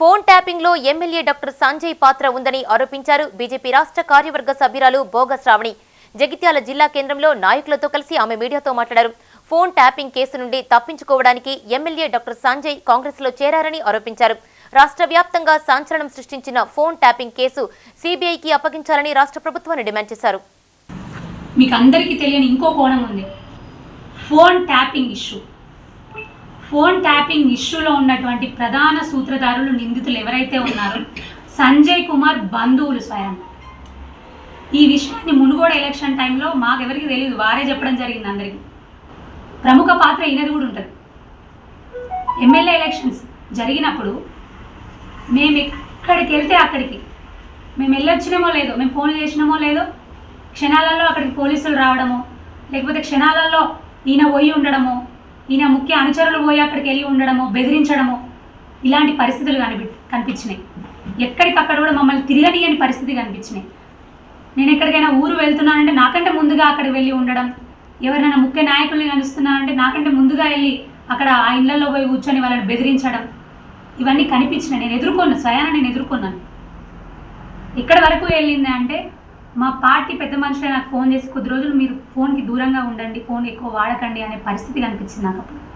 Phone ట్యాపింగ్లో MLA doctor Sanjay పాత్ర ఉందని ఆరోపించారు. బీజేపీ రాష్ట్ర కార్యవర్గ సభ్యురాలు భోగ శ్రావణి. జగిత్యాల జిల్లా కేంద్రంలో నాయకులతో కలిసి ఆమె మీడియాతో మాట్లాడారు. ఫోన్ ట్యాపింగ్ కేసు నుండి తప్పించుకోవడానికి ఎమ్మెల్యే డాక్టర్ సంజయ్ కాంగ్రెస్లో చేరారని ఆరోపించారు. రాష్ట్ర వ్యాప్తంగా సంచలనం సృష్టించిన ఫోన్ ట్యాపింగ్ కేసు సిబిఐకి అప్పగించాలని రాష్ట్ర ప్రభుత్వాన్ని డిమాండ్ చేశారు. మీకు అందరికీ తెలియని ఇంకో కోణం ఉంది. Phone tapping issue. Phone tapping ఇష్యూలో ఉన్నటువంటి ప్రధాన సూత్రధారులు నిందితులు ఎవరైతే ఉన్నారో సంజయ్ కుమార్ బంధువులు స్వయం. ఈ విషయాన్ని మునుగోడ ఎలక్షన్ టైంలో మాకెవరికి తెలియదు వారే చెప్పడం జరిగింది అందరికీ. ప్రముఖ పాత్ర ఈయనది కూడా ఉంటుంది. ఎమ్మెల్యే ఎలక్షన్స్ జరిగినప్పుడు మేము ఎక్కడికి వెళ్తే అక్కడికి మేము వెళ్ళొచ్చినామో లేదో మేము ఫోన్ చేసినామో లేదో క్షణాలలో అక్కడికి పోలీసులు రావడము లేకపోతే క్షణాలలో ఈయన పోయి ఉండడము ఈయన ముఖ్య అనుచరులు పోయి అక్కడికి వెళ్ళి ఉండడము బెదిరించడము ఇలాంటి పరిస్థితులు కనిపి కనిపించినాయి. ఎక్కడికక్కడ కూడా మమ్మల్ని తిరగనీయని పరిస్థితి కనిపించినాయి. నేను ఎక్కడికైనా ఊరు వెళ్తున్నానంటే నాకంటే ముందుగా అక్కడికి వెళ్ళి ఉండడం ఎవరైనా ముఖ్య నాయకుల్ని కలుస్తున్నానంటే నాకంటే ముందుగా వెళ్ళి అక్కడ ఆ ఇళ్ళలో పోయి కూర్చొని వాళ్ళని బెదిరించడం ఇవన్నీ కనిపించినాయి. నేను ఎదుర్కొన్నాను స్వయాన నేను ఎదుర్కొన్నాను. ఎక్కడి వరకు వెళ్ళింది అంటే మా పార్టీ పెద్ద మనుషులే నాకు ఫోన్ చేసి కొద్ది రోజులు మీరు ఫోన్కి దూరంగా ఉండండి ఫోన్ ఎక్కువ వాడకండి అనే పరిస్థితి కనిపించింది నాకు అప్పుడు.